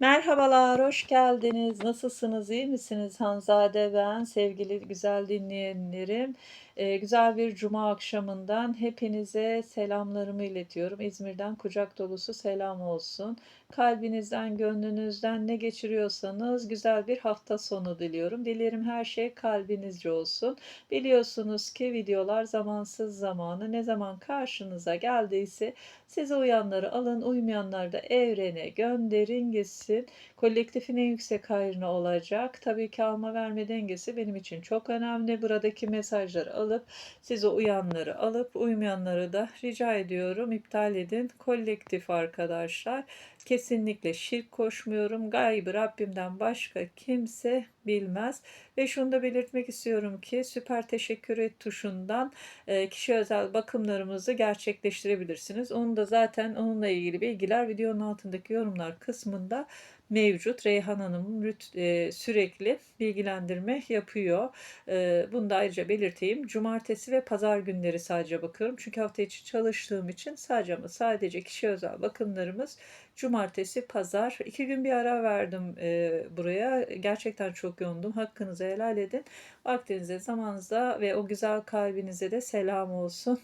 Merhabalar, hoş geldiniz. Nasılsınız, iyi misiniz? Hanzade ben, sevgili güzel dinleyenlerim. Eee, güzel bir cuma akşamından hepinize selamlarımı iletiyorum. İzmir'den kucak dolusu selam olsun. Kalbinizden, gönlünüzden ne geçiriyorsanız güzel bir hafta sonu diliyorum. Dilerim her şey kalbinizce olsun. Biliyorsunuz ki videolar zamansız zamanı ne zaman karşınıza geldiyse size uyanları alın, uymayanları da evrene gönderin gitsin. Kolektifin en yüksek hayrına olacak. Tabii ki alma verme dengesi benim için çok önemli. Buradaki mesajları alıp size uyanları alıp uymayanları da rica ediyorum iptal edin. Kolektif arkadaşlar. Kesinlikle şirk koşmuyorum. Gaybı Rabbimden başka kimse bilmez. Ve şunu da belirtmek istiyorum ki süper teşekkür et tuşundan e, kişi özel bakımlarımızı gerçekleştirebilirsiniz. Onu da zaten onunla ilgili bilgiler videonun altındaki yorumlar kısmında mevcut. Reyhan Hanım e, sürekli bilgilendirme yapıyor. E, bunu da ayrıca belirteyim. Cumartesi ve pazar günleri sadece bakıyorum. Çünkü hafta içi çalıştığım için sadece ama sadece kişi özel bakımlarımız cumartesi, pazar. iki gün bir ara verdim e, buraya. Gerçekten çok yoğundum. Hakkınızı helal edin. Vaktinize, zamanınıza ve o güzel kalbinize de selam olsun.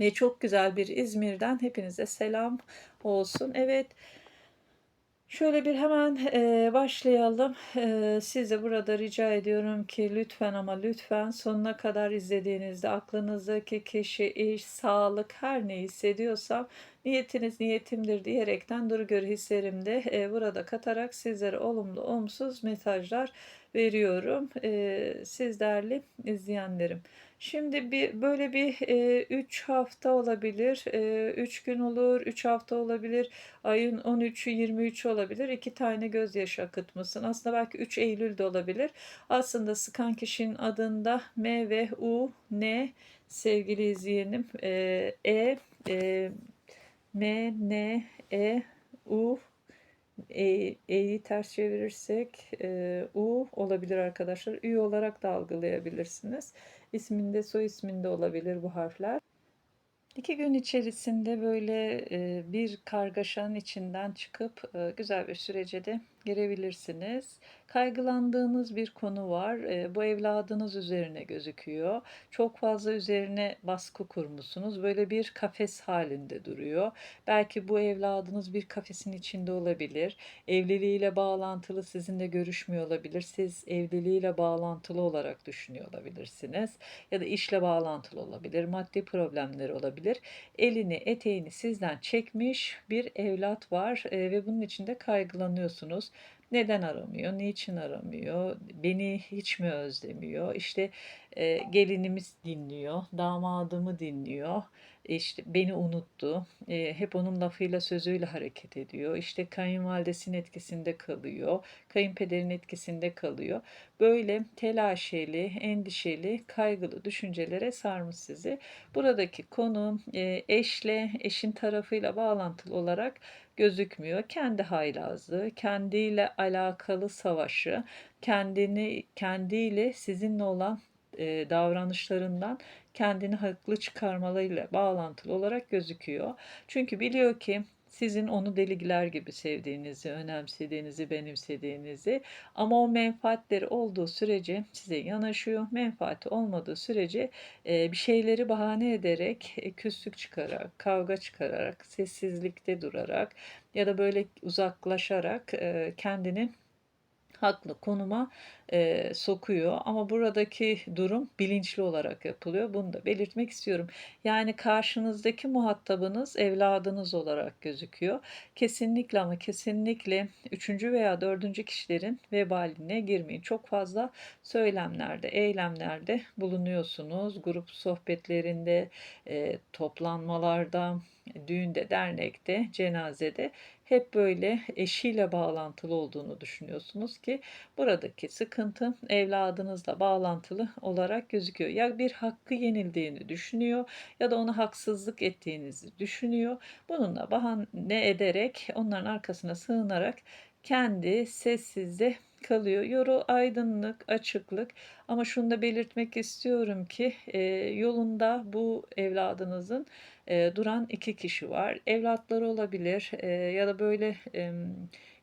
Ve çok güzel bir İzmir'den hepinize selam olsun. Evet. Şöyle bir hemen e, başlayalım. E, size burada rica ediyorum ki lütfen ama lütfen sonuna kadar izlediğinizde aklınızdaki kişi, iş, sağlık her ne hissediyorsam niyetiniz niyetimdir diyerekten dur gör hislerimde e, burada katarak sizlere olumlu olumsuz mesajlar veriyorum. E, siz değerli izleyenlerim. Şimdi bir böyle bir 3 e, hafta olabilir, 3 e, gün olur, 3 hafta olabilir, ayın 13'ü 23 olabilir. İki tane gözyaşı akıtmasın. Aslında belki 3 Eylül de olabilir. Aslında sıkan kişinin adında M ve U, N sevgili izleyenim. E, e, e M, N, E, U, e, E'yi ters çevirirsek e, U olabilir arkadaşlar. Ü olarak da algılayabilirsiniz. İsminde soy isminde olabilir bu harfler. İki gün içerisinde böyle bir kargaşanın içinden çıkıp güzel bir sürece de girebilirsiniz. Kaygılandığınız bir konu var. E, bu evladınız üzerine gözüküyor. Çok fazla üzerine baskı kurmuşsunuz. Böyle bir kafes halinde duruyor. Belki bu evladınız bir kafesin içinde olabilir. Evliliğiyle bağlantılı sizinle görüşmüyor olabilir. Siz evliliğiyle bağlantılı olarak düşünüyor olabilirsiniz. Ya da işle bağlantılı olabilir. Maddi problemleri olabilir. Elini, eteğini sizden çekmiş bir evlat var e, ve bunun için de kaygılanıyorsunuz. Neden aramıyor? Niçin aramıyor? Beni hiç mi özlemiyor? İşte e, gelinimiz dinliyor, damadımı dinliyor. İşte beni unuttu. E, hep onun lafıyla sözüyle hareket ediyor. İşte kayınvalidesinin etkisinde kalıyor. Kayınpederin etkisinde kalıyor. Böyle telaşeli, endişeli, kaygılı düşüncelere sarmış sizi. Buradaki konu e, eşle, eşin tarafıyla bağlantılı olarak gözükmüyor. Kendi haylazlığı, kendiyle alakalı savaşı, kendini kendiyle sizinle olan e, davranışlarından kendini haklı çıkarmalarıyla bağlantılı olarak gözüküyor. Çünkü biliyor ki sizin onu deligiler gibi sevdiğinizi, önemsediğinizi, benimsediğinizi ama o menfaatleri olduğu sürece size yanaşıyor. Menfaati olmadığı sürece e, bir şeyleri bahane ederek, e, küslük çıkararak, kavga çıkararak, sessizlikte durarak ya da böyle uzaklaşarak e, kendini haklı konuma e, sokuyor. Ama buradaki durum bilinçli olarak yapılıyor. Bunu da belirtmek istiyorum. Yani karşınızdaki muhatabınız evladınız olarak gözüküyor. Kesinlikle ama kesinlikle üçüncü veya dördüncü kişilerin vebaline girmeyin. Çok fazla söylemlerde, eylemlerde bulunuyorsunuz. Grup sohbetlerinde, e, toplanmalarda, düğünde, dernekte, cenazede hep böyle eşiyle bağlantılı olduğunu düşünüyorsunuz ki buradaki sıkıntı evladınızla bağlantılı olarak gözüküyor. Ya bir hakkı yenildiğini düşünüyor ya da ona haksızlık ettiğinizi düşünüyor. Bununla bahane ederek onların arkasına sığınarak kendi sessizde kalıyor. Yoru aydınlık, açıklık ama şunu da belirtmek istiyorum ki e, yolunda bu evladınızın eee, duran 2 kişi var. Evlatları olabilir, eee, ya da böyle, emm,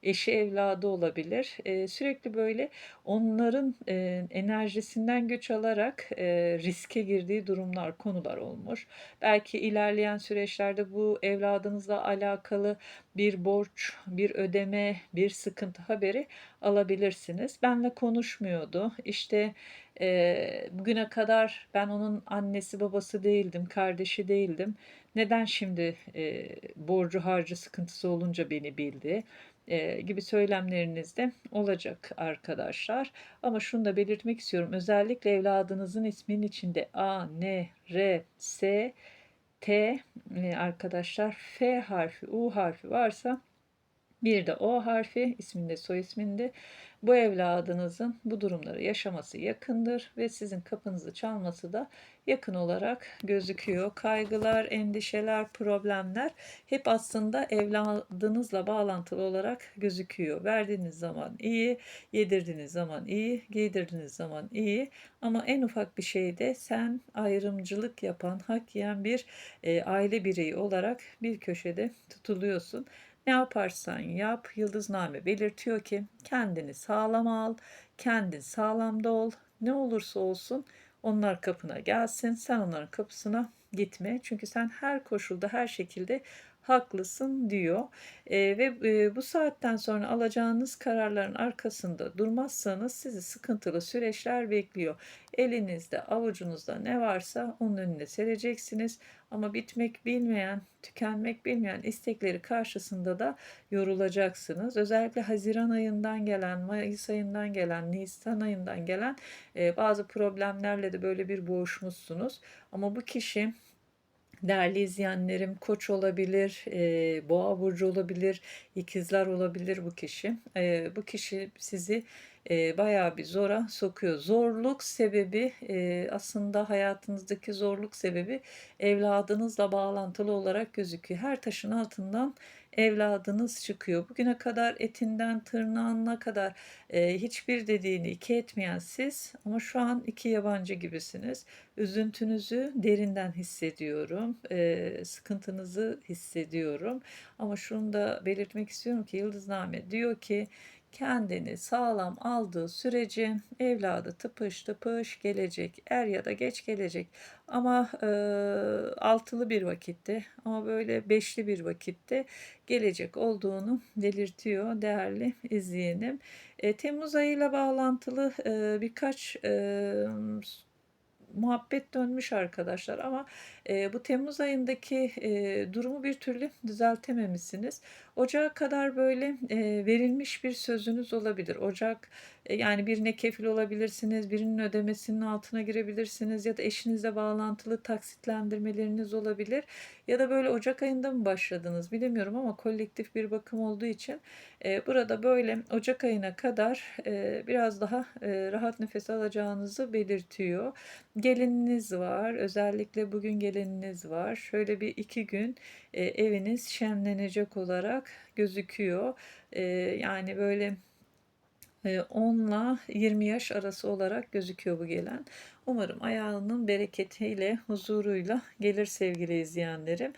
eşi evladı olabilir. Eee, sürekli böyle onların, eee, enerjisinden güç alarak, eee, riske girdiği durumlar, konular olmuş. Belki ilerleyen süreçlerde bu evladınızla alakalı bir borç, bir ödeme, bir sıkıntı haberi alabilirsiniz. Benle konuşmuyordu. İşte, eee, bugüne kadar ben onun annesi babası değildim, kardeşi değildim. Neden şimdi, eee, borcu harcı sıkıntısı olunca beni bildi, gibi söylemleriniz de olacak arkadaşlar. Ama şunu da belirtmek istiyorum. Özellikle evladınızın isminin içinde A, N, R, S, T, arkadaşlar F harfi, U harfi varsa bir de O harfi isminde, soy isminde bu evladınızın bu durumları yaşaması yakındır ve sizin kapınızı çalması da yakın olarak gözüküyor. Kaygılar, endişeler, problemler hep aslında evladınızla bağlantılı olarak gözüküyor. Verdiğiniz zaman iyi, yedirdiğiniz zaman iyi, giydirdiğiniz zaman iyi ama en ufak bir şeyde sen ayrımcılık yapan, hak yiyen bir e, aile bireyi olarak bir köşede tutuluyorsun. Ne yaparsan yap, yıldızname belirtiyor ki kendini sağlam al, kendin sağlamda ol. Ne olursa olsun onlar kapına gelsin, sen onların kapısına gitme. Çünkü sen her koşulda, her şekilde haklısın diyor. Eee, ve, eee, bu saatten sonra alacağınız kararların arkasında durmazsanız sizi sıkıntılı süreçler bekliyor. Elinizde, avucunuzda ne varsa onun önüne sereceksiniz ama bitmek bilmeyen, tükenmek bilmeyen istekleri karşısında da yorulacaksınız. Özellikle haziran ayından gelen, mayıs ayından gelen, nisan ayından gelen, eee, bazı problemlerle de böyle bir boğuşmuşsunuz. Ama bu kişi Değerli izleyenlerim, Koç olabilir, eee, Boğa burcu olabilir, ikizler olabilir bu kişi. Eee, bu kişi sizi, eee, bayağı bir zora sokuyor. Zorluk sebebi, eee, aslında hayatınızdaki zorluk sebebi evladınızla bağlantılı olarak gözüküyor. Her taşın altından evladınız çıkıyor. Bugüne kadar etinden tırnağına kadar, eee, hiçbir dediğini iki etmeyen siz ama şu an iki yabancı gibisiniz. Üzüntünüzü derinden hissediyorum, eee, sıkıntınızı hissediyorum ama şunu da belirtmek istiyorum ki yıldızname diyor ki kendini sağlam aldığı sürece evladı tıpış tıpış gelecek. Er ya da geç gelecek. Ama e, altılı bir vakitte ama böyle beşli bir vakitte gelecek olduğunu belirtiyor değerli izleyenim. E, Temmuz ayıyla bağlantılı e, birkaç e, muhabbet dönmüş arkadaşlar ama e, bu Temmuz ayındaki e, durumu bir türlü düzeltememişsiniz. Ocağa kadar böyle e, verilmiş bir sözünüz olabilir. Ocak e, yani birine kefil olabilirsiniz, birinin ödemesinin altına girebilirsiniz ya da eşinizle bağlantılı taksitlendirmeleriniz olabilir. Ya da böyle Ocak ayında mı başladınız bilemiyorum ama kolektif bir bakım olduğu için e, burada böyle Ocak ayına kadar e, biraz daha e, rahat nefes alacağınızı belirtiyor. Gelininiz var. Özellikle bugün gelininiz var. Şöyle bir iki gün e, eviniz şenlenecek olarak gözüküyor. E, yani böyle 10 ile 20 yaş arası olarak gözüküyor bu gelen. Umarım ayağının bereketiyle, huzuruyla gelir sevgili izleyenlerim.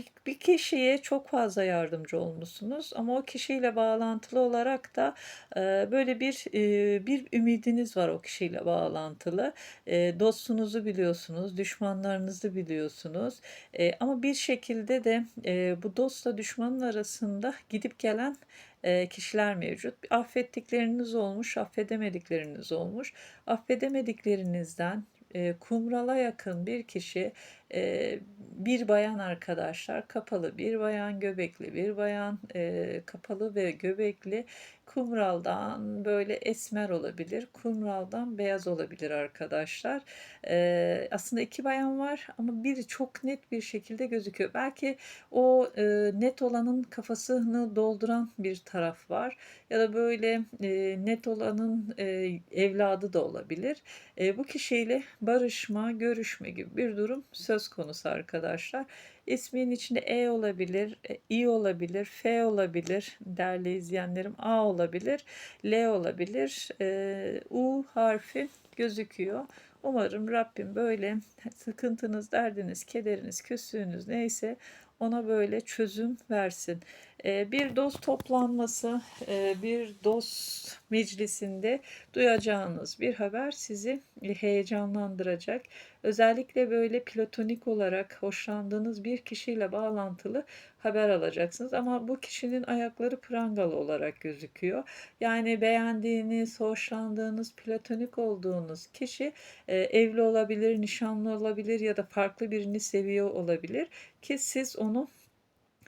Bir, bir kişiye çok fazla yardımcı olmuşsunuz ama o kişiyle bağlantılı olarak da e, böyle bir e, bir ümidiniz var o kişiyle bağlantılı. E, dostunuzu biliyorsunuz, düşmanlarınızı biliyorsunuz. E, ama bir şekilde de e, bu dostla düşmanın arasında gidip gelen e, kişiler mevcut. Affettikleriniz olmuş, affedemedikleriniz olmuş. Affedemediklerinizden e, kumrala yakın bir kişi e, bir bayan arkadaşlar kapalı bir bayan göbekli bir bayan e, kapalı ve göbekli. Kumraldan böyle esmer olabilir kumraldan beyaz olabilir arkadaşlar. E, aslında iki bayan var ama biri çok net bir şekilde gözüküyor. Belki o e, net olanın kafasını dolduran bir taraf var ya da böyle e, net olanın e, evladı da olabilir. E, bu kişiyle barışma görüşme gibi bir durum söz söz konusu arkadaşlar. İsmin içinde E olabilir, e, İ olabilir, F olabilir, değerli izleyenlerim A olabilir, L olabilir, e, U harfi gözüküyor. Umarım Rabbim böyle sıkıntınız, derdiniz, kederiniz, küslüğünüz neyse ona böyle çözüm versin. Eee, bir dost toplanması, eee, bir dost meclisinde duyacağınız bir haber sizi heyecanlandıracak. Özellikle böyle platonik olarak hoşlandığınız bir kişiyle bağlantılı haber alacaksınız ama bu kişinin ayakları prangalı olarak gözüküyor. Yani beğendiğiniz, hoşlandığınız, platonik olduğunuz kişi e, evli olabilir, nişanlı olabilir ya da farklı birini seviyor olabilir ki siz onu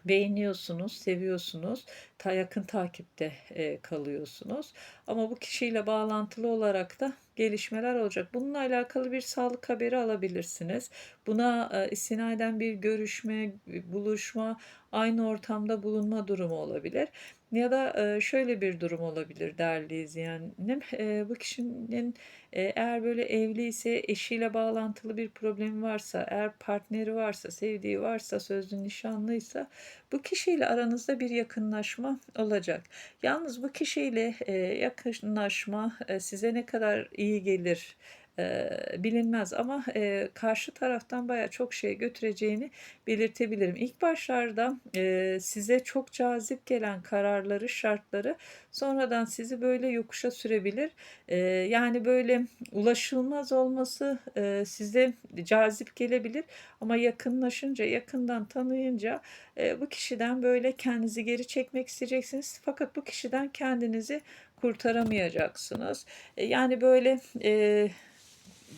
beğeniyorsunuz, seviyorsunuz, ta yakın takipte e, kalıyorsunuz. Ama bu kişiyle bağlantılı olarak da gelişmeler olacak. Bununla alakalı bir sağlık haberi alabilirsiniz. Buna e, istinaden bir görüşme, buluşma, aynı ortamda bulunma durumu olabilir. Ya da e, şöyle bir durum olabilir değerli izleyenim. E, bu kişinin e, eğer böyle evli ise eşiyle bağlantılı bir problemi varsa, eğer partneri varsa, sevdiği varsa, sözlü nişanlıysa bu kişiyle aranızda bir yakınlaşma olacak. Yalnız bu kişiyle yakınlaşma size ne kadar iyi gelir? E, bilinmez ama e, karşı taraftan baya çok şey götüreceğini belirtebilirim. İlk başlarda e, size çok cazip gelen kararları, şartları sonradan sizi böyle yokuşa sürebilir. E, yani böyle ulaşılmaz olması e, size cazip gelebilir ama yakınlaşınca, yakından tanıyınca e, bu kişiden böyle kendinizi geri çekmek isteyeceksiniz. Fakat bu kişiden kendinizi kurtaramayacaksınız. E, yani böyle e,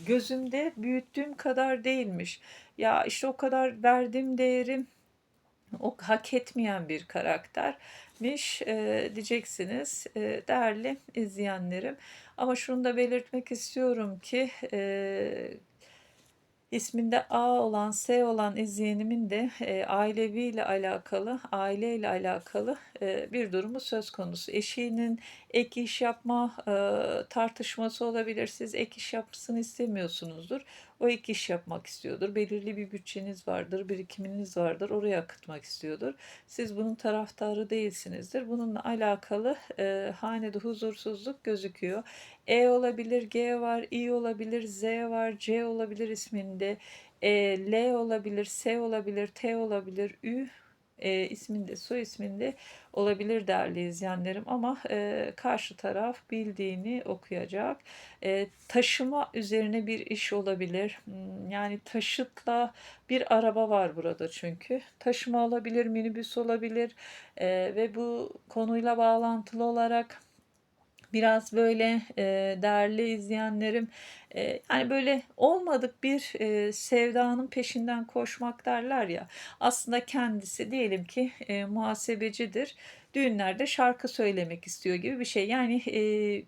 gözümde büyüttüğüm kadar değilmiş. Ya işte o kadar verdiğim değerim o hak etmeyen bir karaktermiş e, diyeceksiniz e, değerli izleyenlerim. Ama şunu da belirtmek istiyorum ki e, İsminde A olan, S olan izleyenimin de e, ailevi ile alakalı, aile ile alakalı e, bir durumu söz konusu. Eşinin ek iş yapma e, tartışması olabilir. Siz ek iş yapmasını istemiyorsunuzdur. O ek iş yapmak istiyordur. Belirli bir bütçeniz vardır, birikiminiz vardır. Oraya akıtmak istiyordur. Siz bunun taraftarı değilsinizdir. Bununla alakalı e, hanede huzursuzluk gözüküyor. E olabilir, G var, I olabilir, Z var, C olabilir isminde. E, L olabilir, S olabilir, T olabilir, Ü e, isminde, soy isminde olabilir değerli izleyenlerim ama e, karşı taraf bildiğini okuyacak. E, taşıma üzerine bir iş olabilir. Hmm, yani taşıtla bir araba var burada çünkü. Taşıma olabilir, minibüs olabilir e, ve bu konuyla bağlantılı olarak biraz böyle e, değerli izleyenlerim yani böyle olmadık bir e, sevdanın peşinden koşmak derler ya aslında kendisi diyelim ki e, muhasebecidir düğünlerde şarkı söylemek istiyor gibi bir şey. Yani e,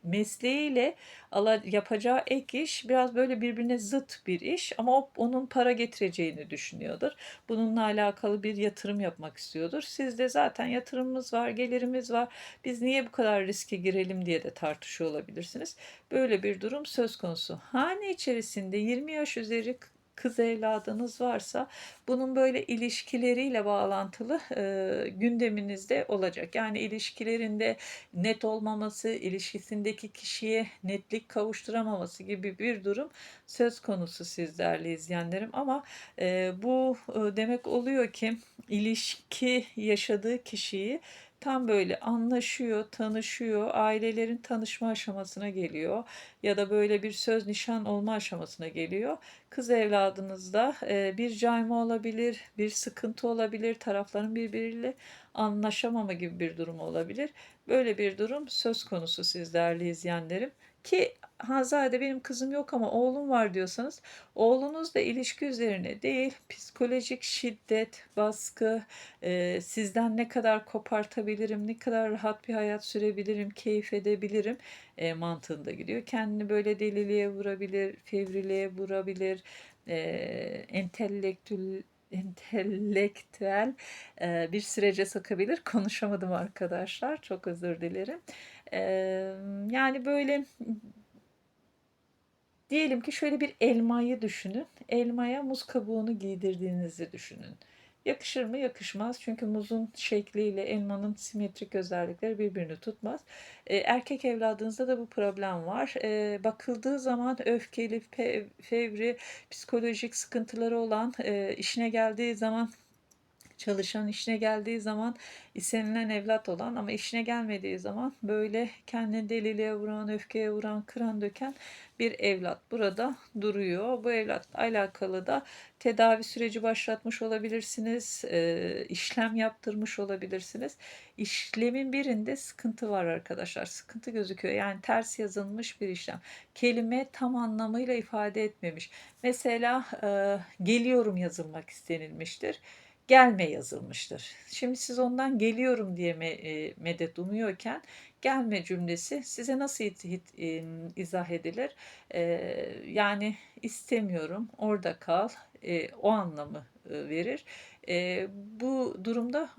mesleğiyle ala, yapacağı ek iş biraz böyle birbirine zıt bir iş ama o onun para getireceğini düşünüyordur. Bununla alakalı bir yatırım yapmak istiyordur. Sizde zaten yatırımımız var, gelirimiz var. Biz niye bu kadar riske girelim diye de tartışıyor olabilirsiniz. Böyle bir durum söz konusu. Hane içerisinde 20 yaş üzeri kız evladınız varsa bunun böyle ilişkileriyle bağlantılı e, gündeminizde olacak. Yani ilişkilerinde net olmaması, ilişkisindeki kişiye netlik kavuşturamaması gibi bir durum söz konusu sizlerle izleyenlerim. Ama e, bu e, demek oluyor ki ilişki yaşadığı kişiyi tam böyle anlaşıyor, tanışıyor, ailelerin tanışma aşamasına geliyor ya da böyle bir söz nişan olma aşamasına geliyor. Kız evladınızda e, bir cayma olabilir, bir sıkıntı olabilir, tarafların birbiriyle anlaşamama gibi bir durum olabilir. Böyle bir durum söz konusu siz değerli izleyenlerim. Ki Hanzade benim kızım yok ama oğlum var diyorsanız oğlunuzla ilişki üzerine değil psikolojik şiddet, baskı, e, sizden ne kadar kopartabilirim, ne kadar rahat bir hayat sürebilirim, keyif edebilirim e, mantığında gidiyor. Kendini böyle deliliğe vurabilir, fevriliğe vurabilir, e, entelektüel entelektüel e, bir sürece sokabilir. Konuşamadım arkadaşlar. Çok özür dilerim. E, yani böyle diyelim ki şöyle bir elmayı düşünün. Elmaya muz kabuğunu giydirdiğinizi düşünün. Yakışır mı? Yakışmaz. Çünkü muzun şekliyle elmanın simetrik özellikleri birbirini tutmaz. E, erkek evladınızda da bu problem var. E, bakıldığı zaman öfkeli, fe- fevri, psikolojik sıkıntıları olan, e, işine geldiği zaman çalışan, işine geldiği zaman istenilen evlat olan ama işine gelmediği zaman böyle kendini deliliğe vuran, öfkeye vuran, kıran döken bir evlat burada duruyor. Bu evlatla alakalı da tedavi süreci başlatmış olabilirsiniz, e, işlem yaptırmış olabilirsiniz. İşlemin birinde sıkıntı var arkadaşlar. Sıkıntı gözüküyor. Yani ters yazılmış bir işlem. Kelime tam anlamıyla ifade etmemiş. Mesela e, geliyorum yazılmak istenilmiştir gelme yazılmıştır. Şimdi siz ondan geliyorum diye e, medet umuyorken gelme cümlesi size nasıl e, izah edilir? E, yani istemiyorum, orada kal, o anlamı verir. Bu durumda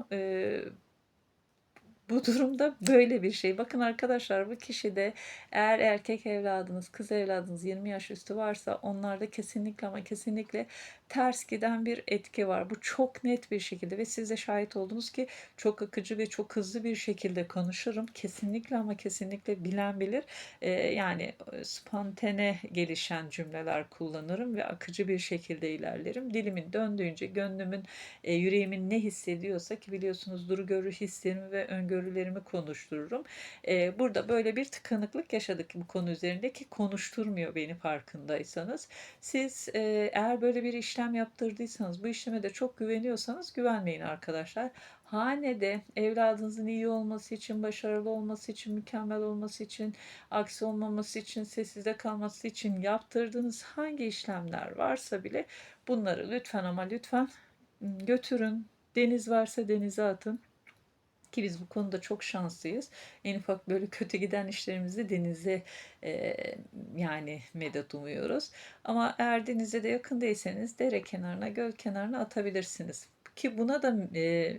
bu durumda böyle bir şey. Bakın arkadaşlar bu kişide eğer erkek evladınız, kız evladınız 20 yaş üstü varsa onlarda kesinlikle ama kesinlikle ters giden bir etki var. Bu çok net bir şekilde ve siz de şahit oldunuz ki çok akıcı ve çok hızlı bir şekilde konuşurum. Kesinlikle ama kesinlikle bilen bilir. Ee, yani spontane gelişen cümleler kullanırım ve akıcı bir şekilde ilerlerim. Dilimin döndüğünce gönlümün, e, yüreğimin ne hissediyorsa ki biliyorsunuz duru görü hislerimi ve öngörülerimi konuştururum. Ee, burada böyle bir tıkanıklık yaşadık bu konu üzerinde ki konuşturmuyor beni farkındaysanız. Siz e, eğer böyle bir iş işlem yaptırdıysanız, bu işleme de çok güveniyorsanız güvenmeyin arkadaşlar. Hanede evladınızın iyi olması için, başarılı olması için, mükemmel olması için, aksi olmaması için, sessizde kalması için yaptırdığınız hangi işlemler varsa bile bunları lütfen ama lütfen götürün. Deniz varsa denize atın. Ki biz bu konuda çok şanslıyız. En ufak böyle kötü giden işlerimizi denize e, yani medet umuyoruz. Ama eğer denize de yakın değilseniz dere kenarına, göl kenarına atabilirsiniz. Ki buna da e,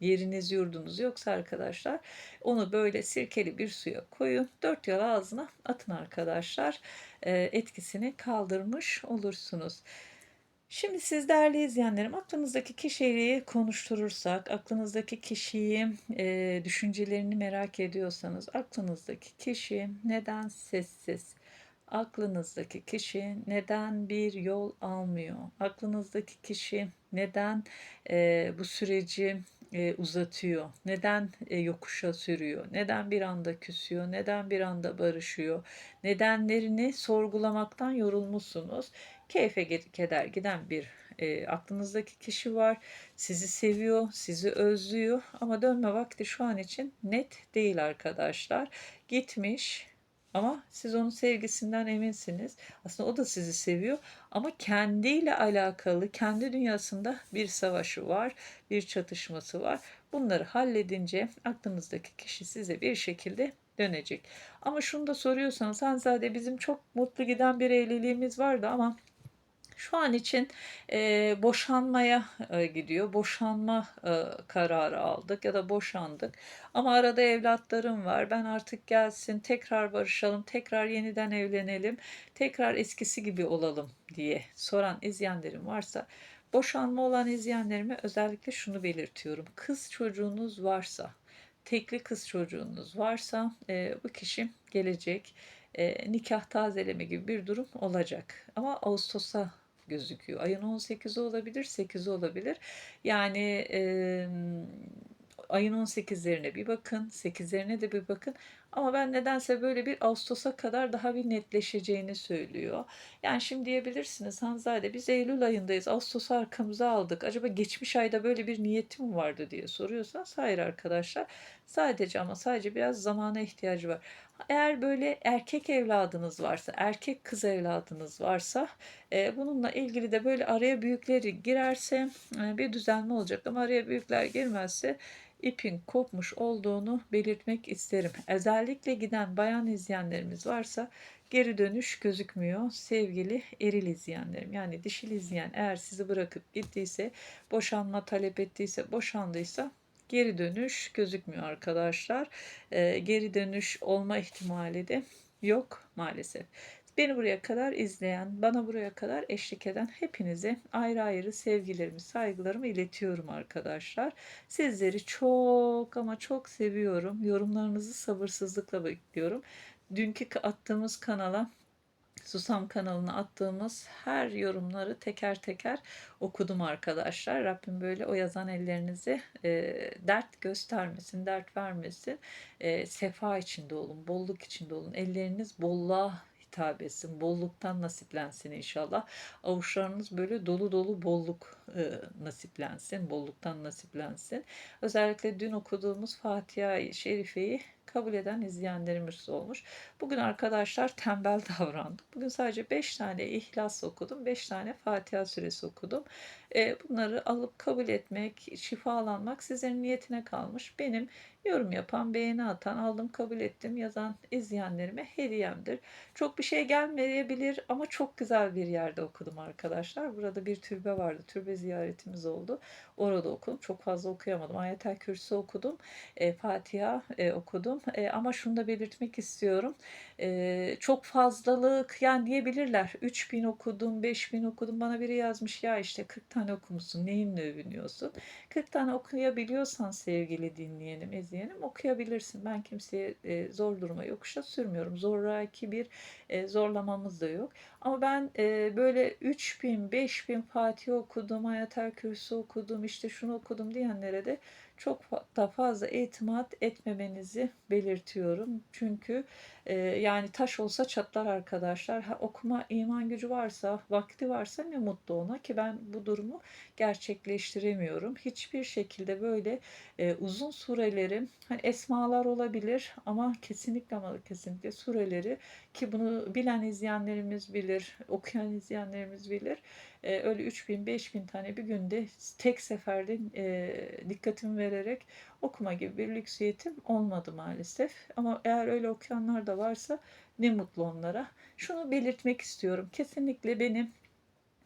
yeriniz yurdunuz yoksa arkadaşlar onu böyle sirkeli bir suya koyun. Dört yıl ağzına atın arkadaşlar. E, etkisini kaldırmış olursunuz. Şimdi siz değerli izleyenlerim aklınızdaki kişiyi konuşturursak, aklınızdaki kişiyi, e, düşüncelerini merak ediyorsanız, aklınızdaki kişi neden sessiz? Aklınızdaki kişi neden bir yol almıyor? Aklınızdaki kişi neden e, bu süreci e, uzatıyor? Neden e, yokuşa sürüyor? Neden bir anda küsüyor? Neden bir anda barışıyor? Nedenlerini sorgulamaktan yorulmuşsunuz keyfe keder giden bir e, aklınızdaki kişi var. Sizi seviyor, sizi özlüyor ama dönme vakti şu an için net değil arkadaşlar. Gitmiş ama siz onun sevgisinden eminsiniz. Aslında o da sizi seviyor ama kendiyle alakalı, kendi dünyasında bir savaşı var, bir çatışması var. Bunları halledince aklınızdaki kişi size bir şekilde dönecek. Ama şunu da soruyorsanız Hanzade bizim çok mutlu giden bir evliliğimiz vardı ama şu an için e, boşanmaya e, gidiyor. Boşanma e, kararı aldık ya da boşandık. Ama arada evlatlarım var. Ben artık gelsin, tekrar barışalım, tekrar yeniden evlenelim, tekrar eskisi gibi olalım diye soran izleyenlerim varsa boşanma olan izleyenlerime özellikle şunu belirtiyorum. Kız çocuğunuz varsa, tekli kız çocuğunuz varsa e, bu kişi gelecek e, nikah tazeleme gibi bir durum olacak. Ama Ağustos'a gözüküyor. Ayın 18'i olabilir, 8'i olabilir. Yani e, ayın 18'lerine bir bakın, 8'lerine de bir bakın. Ama ben nedense böyle bir Ağustos'a kadar daha bir netleşeceğini söylüyor. Yani şimdi diyebilirsiniz Hanzade biz Eylül ayındayız. Ağustos'u arkamıza aldık. Acaba geçmiş ayda böyle bir niyetim vardı diye soruyorsanız hayır arkadaşlar. Sadece ama sadece biraz zamana ihtiyacı var. Eğer böyle erkek evladınız varsa, erkek kız evladınız varsa e, bununla ilgili de böyle araya büyükleri girerse e, bir düzenli olacak. Ama araya büyükler girmezse ipin kopmuş olduğunu belirtmek isterim. Özellikle giden bayan izleyenlerimiz varsa geri dönüş gözükmüyor sevgili eril izleyenlerim. Yani dişil izleyen eğer sizi bırakıp gittiyse, boşanma talep ettiyse, boşandıysa geri dönüş gözükmüyor arkadaşlar. E, geri dönüş olma ihtimali de yok maalesef. Beni buraya kadar izleyen, bana buraya kadar eşlik eden hepinize ayrı ayrı sevgilerimi, saygılarımı iletiyorum arkadaşlar. Sizleri çok ama çok seviyorum. Yorumlarınızı sabırsızlıkla bekliyorum. Dünkü attığımız kanala Susam kanalına attığımız her yorumları teker teker okudum arkadaşlar. Rabbim böyle o yazan ellerinizi e, dert göstermesin, dert vermesin. E, sefa içinde olun, bolluk içinde olun. Elleriniz bolluğa hitap etsin. Bolluktan nasiplensin inşallah. Avuçlarınız böyle dolu dolu bolluk e, nasiplensin. Bolluktan nasiplensin. Özellikle dün okuduğumuz Fatiha-i Şerife'yi kabul eden izleyenlerimiz olmuş. Bugün arkadaşlar tembel davrandım. Bugün sadece 5 tane İhlas okudum. 5 tane Fatiha suresi okudum. E, bunları alıp kabul etmek, şifalanmak sizlerin niyetine kalmış. Benim yorum yapan, beğeni atan, aldım kabul ettim yazan izleyenlerime hediyemdir. Çok bir şey gelmeyebilir ama çok güzel bir yerde okudum arkadaşlar. Burada bir türbe vardı. Türbe ziyaretimiz oldu. Orada okudum. Çok fazla okuyamadım. Ayetel Kürsü okudum. E, Fatiha e, okudum. E, ama şunu da belirtmek istiyorum. E, çok fazlalık yani diyebilirler. 3000 okudum, 5000 okudum. Bana biri yazmış ya işte 40 tane okumuşsun. Neyinle övünüyorsun? 40 tane okuyabiliyorsan sevgili dinleyenim, izleyenim okuyabilirsin. Ben kimseye e, zor duruma yokuşa sürmüyorum. Zoraki bir e, zorlamamız da yok. Ama ben e, böyle 3000, 5000 Fatih okudum, Ayatel Kürsü okudum, işte şunu okudum diyenlere de çok da fazla itimat etmemenizi belirtiyorum. Çünkü e, yani taş olsa çatlar arkadaşlar. Ha, okuma iman gücü varsa, vakti varsa ne mutlu ona ki ben bu durumu gerçekleştiremiyorum. Hiçbir şekilde böyle e, uzun sureleri, hani esmalar olabilir ama kesinlikle ama kesinlikle sureleri ki bunu bilen izleyenlerimiz bilir, okuyan izleyenlerimiz bilir. E, öyle 3000 5000 tane bir günde tek seferde e, dikkatimi vererek okuma gibi bir lüksiyetim olmadı maalesef. Ama eğer öyle okuyanlar da varsa ne mutlu onlara. Şunu belirtmek istiyorum. Kesinlikle benim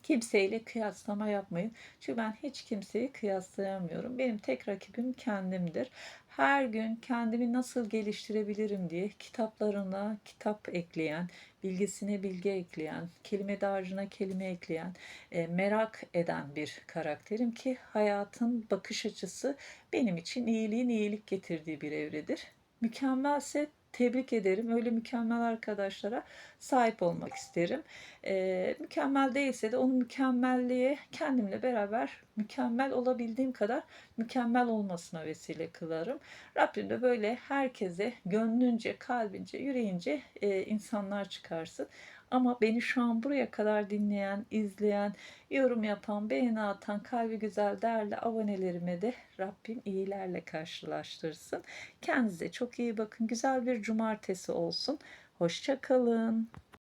kimseyle kıyaslama yapmayın. Çünkü ben hiç kimseyi kıyaslayamıyorum. Benim tek rakibim kendimdir. Her gün kendimi nasıl geliştirebilirim diye kitaplarına kitap ekleyen, bilgisine bilgi ekleyen, kelime dağarcığına kelime ekleyen, e, merak eden bir karakterim ki hayatın bakış açısı benim için iyiliğin iyilik getirdiği bir evredir. Mükemmelse tebrik ederim. Öyle mükemmel arkadaşlara sahip olmak isterim. Ee, mükemmel değilse de onu mükemmelliğe kendimle beraber mükemmel olabildiğim kadar mükemmel olmasına vesile kılarım. Rabbim de böyle herkese gönlünce, kalbince, yüreğince e, insanlar çıkarsın. Ama beni şu an buraya kadar dinleyen, izleyen, yorum yapan, beğeni atan, kalbi güzel, değerli abonelerime de Rabbim iyilerle karşılaştırsın. Kendinize çok iyi bakın. Güzel bir cumartesi olsun. Hoşça kalın.